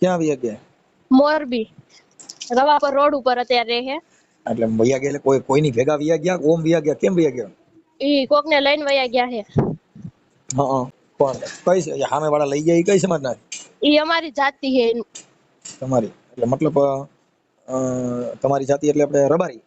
ક્યાં આવી ગયા મોરબી. રવાપર રોડ ઉપર અત્યારે રહે. એટલે વયા ગયા એટલે કોઈ કોઈની ભેગા વયા ગયા? ઓમ વયા ગયા? કેમ વયા ગયા? ઈ કોક ને લઈને વયા ગયા છે. હા હા. કોણ? કઈ છે સામે વાળા લઈ ગયા ઈ? કઈ સમાજના? ઈ અમારી જાતિ છે. તમારી. એટલે મતલબ અ, તમારી જાતિ એટલે આપણે રબારી?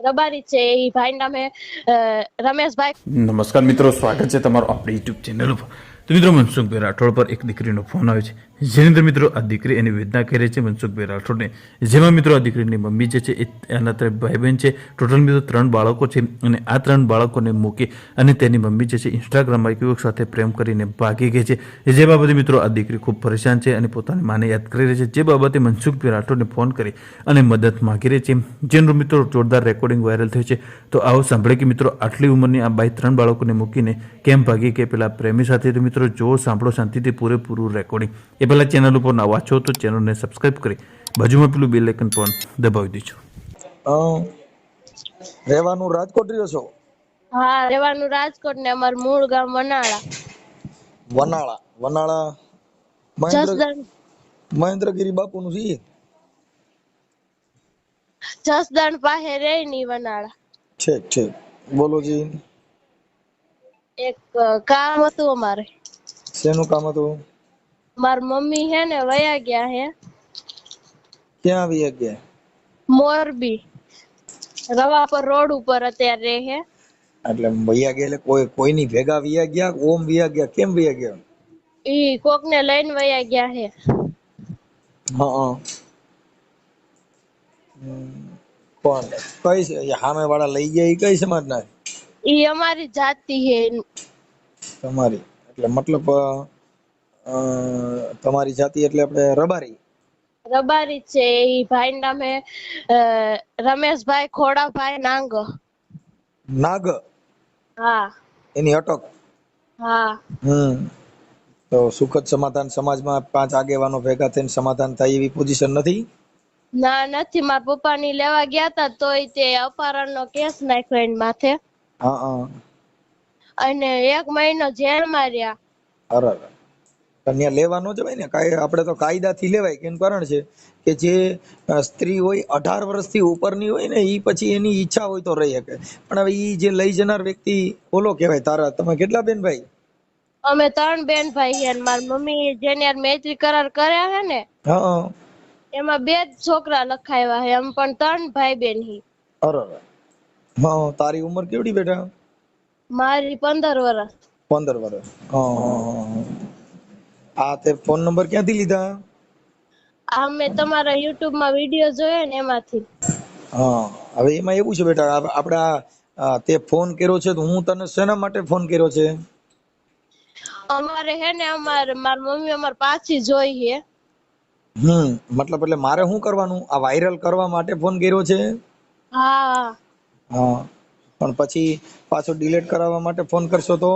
રબારી છે. ઈ ભાઈ નામે અ, રમેશભાઈ. નમસ્કાર મિત્રો સ્વાગત છે તમારું આપણી યુટ્યુબ ચેનલ ઉપર. તો મિત્રો મનસુખભાઈ રાઠોડ પર એક દીકરીનો ફોન આવે છે. જેની અંદર મિત્રો, આ દીકરી એની વેદના કરે છે. મનસુખભાઈ રાઠોડને જેમાં મિત્રો, આ દીકરીની મમ્મી જે છે, એ એના ત્રણ ભાઈ બહેન છે. ટોટલ મિત્રો, ત્રણ બાળકો છે અને આ ત્રણ બાળકોને મૂકી અને તેની મમ્મી જે છે ઇન્સ્ટાગ્રામમાં એક સાથે પ્રેમ કરીને ભાગી ગઈ છે. જે બાબતે મિત્રો, આ દીકરી ખૂબ પરેશાન છે અને પોતાની માને યાદ કરી રહી છે. જે બાબતે મનસુખભાઈ રાઠોડને ફોન કરી અને મદદ માગી રહી છે. જેનું મિત્રો, જોરદાર રેકોર્ડિંગ વાયરલ થયું છે. તો આવો સાંભળે કે મિત્રો, આટલી ઉંમરની આ બાઈ ત્રણ બાળકોને મૂકીને કેમ ભાગી કે પેલા પ્રેમી સાથે તો મિત્રો જો સાંભળો શાંતિથી પૂરેપૂરું રેકોર્ડિંગ એ પહેલાં ચેનલ ઉપર નવા છો તો ચેનલને સબસ્ક્રાઈબ કરી બાજુમાં પેલું બેલ આઇકન પણ દબાવી દેજો. રહેવાનું રાજકોટ રહ્યો છો? હા રહેવાનું રાજકોટ ને અમારું મૂળ ગામ વનાળા. વનાળા. વનાળા મહેન્દ્ર મહેન્દ્રગીરી બાપુનું છે? જસદણ પાસે રેની વનાળા. ઠીક ઠીક. બોલો જી. એક કામ હતું અમારે. શેનું કામ હતું? માર મમ્મી હે ને વયા ગયા હે. ક્યાં વયા ગયા? મોરબી. રવા પર રોડ ઉપર અત્યારે રહે એટલે વયા ગયા એટલે કોઈ કોઈની ભેગા વયા ગયા? ઓમ વયા ગયા? કેમ વયા ગયા? ઈ કોક ને લઈને વયા ગયા હે. હા. કોણ કઈ છે? સામે વાળા લઈ ગયા? ઈ કઈ સમાજના ઈ અમારી જાતિ હે. તમારી? એટલે મતલબ તમારી જાતિ એટલે આપણે રબારી? રબારી છે. એ ભાઈ નામે રમેશભાઈ ખોડાભાઈ નાંગ. નાગ? હા. એની અટક? હા. હમ. તો સુખદ સમાધાન સમાજમાં પાંચ આગેવાનો ભેગા થઈને સમાધાન થાય એવી પોઝિશન નથી? ના નથી. મારા પપ્પા ની લેવા ગયા હતા તોય તે અપહરણનો કેસ નાખ્યો એની માથે. હા હા. અને એક મહિનો જેલમાં રહ્યા અરે. કન્યા લેવા ન જવાય ને કાય આપણે તો કાયદાથી લેવાય કેમ કારણ છે કે જે સ્ત્રી હોય અઢાર વર્ષથી ઉપરની હોય ને એ પછી એની ઈચ્છા હોય તો રહી શકે પણ હવે એ જે લઈ જનાર વ્યક્તિ ઓલો કહેવાય તારા તમે કેટલા બેન ભાઈ અમે ત્રણ બેન ભાઈ છે મારી મમ્મી જેની મૈત્રી કરાર કર્યા હે ને હા. એમાં બે જ છોકરા લખાયા હે એમ પણ ત્રણ ભાઈ બેન હી અરે. હા તારી ઉંમર કેવડી બેટા મારી પંદર વર્ષ પંદર વર્ષ આ તે ફોન નંબર ક્યાંથી લીધા? આ મેં તમારા યુટ્યુબમાં વીડિયો જોયો ને એમાંથી. હા હવે એમાં એવું છે બેટા આપ- આપણે આ આ તે ફોન કર્યો છે તો હું તને શેના માટે ફોન કર્યો છે? અમારે હે ને અમારે મારી મમ્મી અમારે પાછી જોઈ હે. હમ મતલબ એટલે મારે શું કરવાનું? આ વાયરલ કરવા માટે ફોન કર્યો છે? હા. હા. પણ પછી પાછો ડિલીટ કરાવવા માટે ફોન કરશો તો?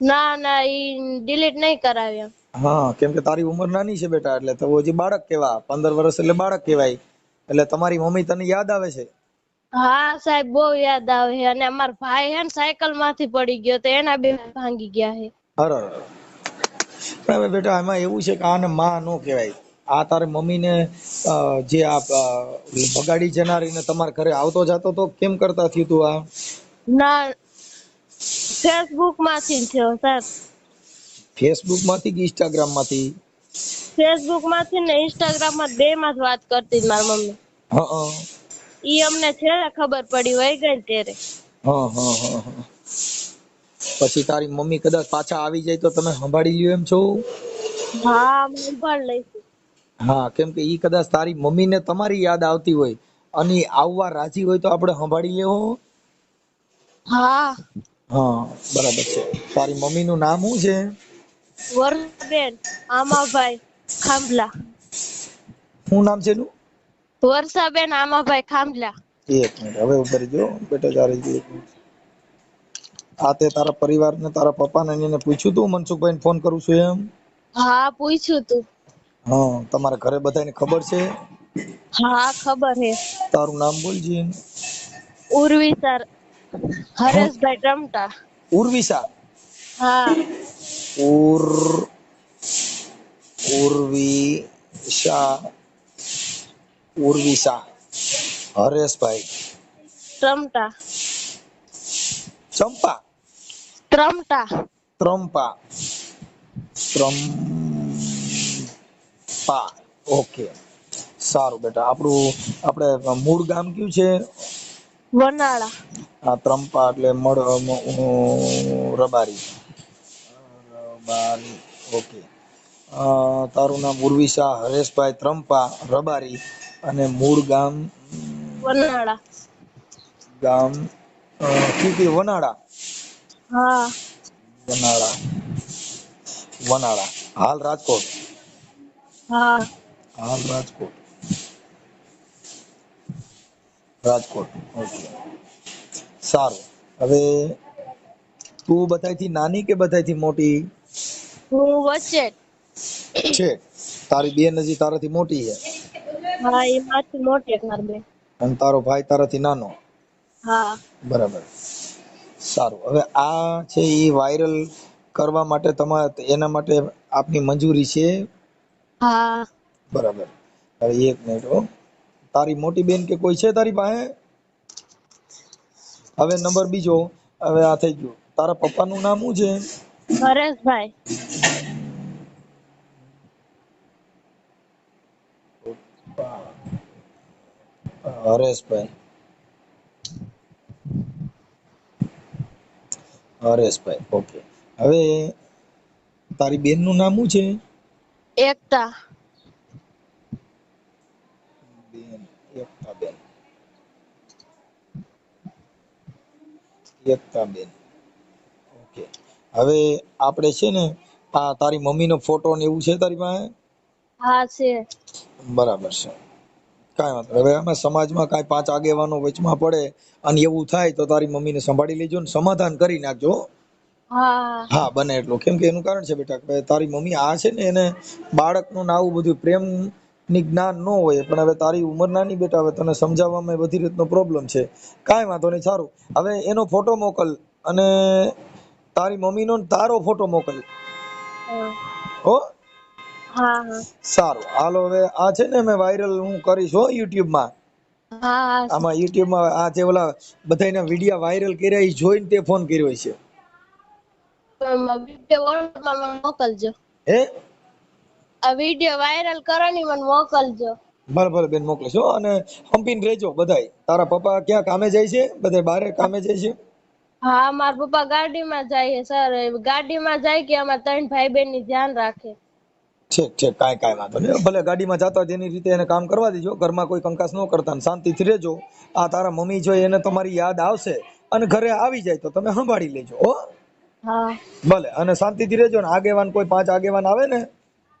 ના ના ઈ ડિલીટ નહીં કરાવ્યા હા કેમ કે તારી ઉંમર નાની છે બેટા એટલે તો હજી બાળક કેવા પંદર વર્ષ એટલે બાળક કહેવાય. એટલે તમારી મમ્મી તને યાદ આવે છે? હા સાહેબ બહુ યાદ આવે છે. અને અમાર ભાઈ હે ને સાયકલમાંથી પડી ગયો તો એના બે ભાંગી ગયા છે. અરે. હવે બેટા એમાં એવું છે કે આને માં નો કહેવાય. આ તારી મમ્મીને જે આ બગાડી જનારીને તમારા ઘરે આવતો જાતો તો કેમ કરતા થયું તું આ? ના ફેસબુકમાંથી થયો સર ફેસબુકમાંથી કે ઇન્સ્ટાગ્રામમાંથી ફેસબુકમાંથી ને ઇન્સ્ટાગ્રામમાં બે માં જ વાત કરતી મારી મમ્મી. હા હા. ઈ અમને છેલ્લે ખબર પડી હોય ગઈ ત્યારે. હા હા હા હા. પછી તારી મમ્મી કદાચ પાછા આવી જાય તો તમે સંભાળી લ્યો એમ છો? હા સંભાળ લઈશું. હા કેમ કે ઈ કદાચ તારી મમ્મીને તમારી યાદ આવતી હોય અને આવવા રાજી હોય તો આપણે સંભાળી લેવો. હા. હા બરાબર છે. તારી મમ્મીનું નામ શું છે? વર્ષાબેન આમાભાઈ ખાંભલા. શું નામ છે એનું? વર્ષાબેન આમાભાઈ ખાંભલા. એક મિનિટ હવે ઊભા રહેજો બેટા તારે મિનિટ આ તે તારા પરિવારને તારા પપ્પાને ને એને પૂછ્યું તું? મનસુખભાઈને ફોન કરું છું એમ? હા પૂછ્યું તું. હા તમારા ઘરે બધાને ખબર છે? હા ખબર હે. તારું નામ બોલજે. ઉર્વી સર હરેશભાઈ ટમટા ઉર્વિશા હા. ઉર ઉર્વી શાહ ઉર્વી શાહ હરેશભાઈ. ત્રમટા ચંપા? ત્રમટા ત્રંપા. ત્રંપા ઓકે. સારું બેટા આપણું આપણે મૂળ ગામ કયું છે? વનાળા આ ત્રંપા એટલે મળ રબારી. રબારી ઓકે. તારું નામ ઉર્વિશા હરેશભાઈ ત્રંપા રબારી અને મૂળ ગામ? વનાળા ગામ કયું? વનાળા? હા. વનાળા. વનાળા. હાલ રાજકોટ. હા. હાલ રાજકોટ. રાજકોટ ઓકે. સારું. હવે તું બધાયથી નાની કે બધાયથી મોટી? હું વચ્ચે. છે. તારી બેન હજી તારાથી મોટી છે? હા એ માથી મોટી એક મારી બેન. અને તારો ભાઈ તારાથી નાનો? હા. બરાબર. સારું. હવે આ છે એ વાયરલ કરવા માટે તમારે એના માટે આપની મંજૂરી છે. હા. બરાબર. હવે એક મિનિટ હો. તારી મોટી બેન કે કોઈ છે તારી પાસે? હવે નંબર બીજો. હવે આ થઈ ગયો. તારા પપ્પાનું નામ શું છે? હરેશભાઈ. હરેશભાઈ. હરેશભાઈ ઓકે. હવે તારી બેનનું નામ શું છે? એકતા. બેન એકતા બેન. એકતા બેન. ઓકે. હવે આપણે છે ને આ તારી મમ્મીનો ફોટો ને એવું છે તારી પાસે? હા છે. બરાબર છે. કાંઈ વાંધો. હવે અમે સમાજમાં કાંઈ પાંચ આગેવાનો વચમાં પડે અને એવું થાય તો તારી મમ્મીને સંભાળી લેજો ને સમાધાન કરી નાખજો હો. બને એટલું. કેમ કે એનું કારણ છે બેટા કે તારી મમ્મી આ છે ને એને બાળકનું ને આવું બધું પ્રેમની જ્ઞાન ન હોય પણ હવે તારી ઉંમર નાની બેટા હવે તને સમજાવવામાં બધી રીતનો પ્રોબ્લેમ છે. કાંઈ વાંધો નહીં સારું. હવે એનો ફોટો મોકલ અને તારી મમ્મીનો તારો ફોટો મોકલ. હો. સારું. હાલો હવે આ છે ને મેં વાયરલ હું કરીશ હો યુટ્યુબમાં. આમાં યુટ્યુબમાં આ જે ઓલા બધાના વિડીયા વાયરલ કર્યા એ જોઈને તે ફોન કર્યો છે વોટ્સઅપમાં મને મોકલજો. હે? આ વીડિયો વાયરલ કરવાની મને મોકલજો. ભલે બેન મોકલીશ અને હંપીને રહેજો બધાય. તારા પપ્પા ક્યાં કામે જાય છે? બધા બારે કામે જાય છે? હા મારા પપ્પા ગાડીમાં જાય છે સર. ગાડીમાં જાય કે અમારા ત્રણ ભાઈ બહેનની ધ્યાન રાખે. ઠીક ઠીક. કાંઈ કાંઈ વાંધો નહીં. ભલે ગાડીમાં જતા હોય તેની રીતે એને કામ કરવા દેજો. ઘરમાં કોઈ કંકાસ ન કરતા શાંતિ શાંતિથી રહેજો. આ તારા મમ્મી જો એને તમારી યાદ આવશે અને ઘરે આવી જાય તો તમે સંભાળી લેજો હા? ભલે અને શાંતિથી રહેજો ને. આગેવાન કોઈ પાંચ આગેવાન આવે ને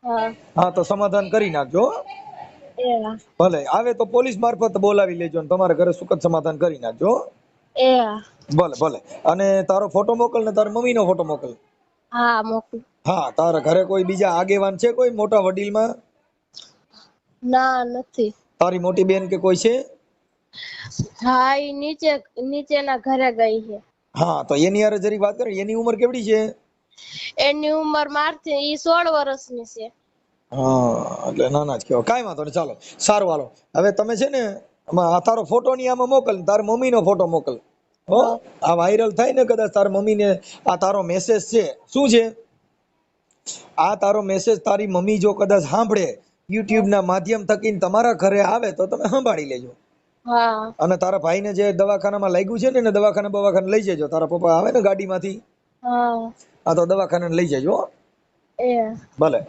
હા. તો સમાધાન કરી નાખજો ભલે આવે તો પોલીસ મારફત બોલાવી લેજો ને. તમારા ઘરે સુખદ સમાધાન કરી નાખજો ભલે ભલે. અને તારો ફોટો મોકલ ને તારી મમ્મીનો ફોટો મોકલ. હા મોકલ. હા તારા ઘરે કોઈ બીજા આગેવાન છે કોઈ મોટા વડીલમાં? ના નથી. તારી મોટી બેન કે કોઈ છે? હા એ નીચે નીચેના ઘરે ગઈ છે. હા તો એની હારે જરી વાત કરે એની ઉંમર કેવડી છે? એની ઉંમર મારથી ઈ સોળ વર્ષની છે. હા એટલે નાના જ કહેવાય. કાંઈ વાંધો નહીં ચાલો સારું હાલો. હવે તમે છે ને આમાં તારો ફોટો ની આમાં મોકલ તારી મમ્મીનો ફોટો મોકલ. હો આ વાયરલ થાય ને કદાચ તાર મમ્મીને આ તારો મેસેજ છે. શું છે? આ તારો મેસેજ તારી મમ્મી જો કદાચ સાંભળે યુટ્યુબ ના માધ્યમ થકી તમારા ઘરે આવે તો તમે સાંભળી લેજો. અને તારા ભાઈને જે દવાખાનામાં લાગ્યું છે ને એને દવાખાને દવાખાને લઈ જજો. તારા પપ્પા આવે ને ગાડીમાંથી? હા. આ તો દવાખાને લઈ જજો હો. ભલે.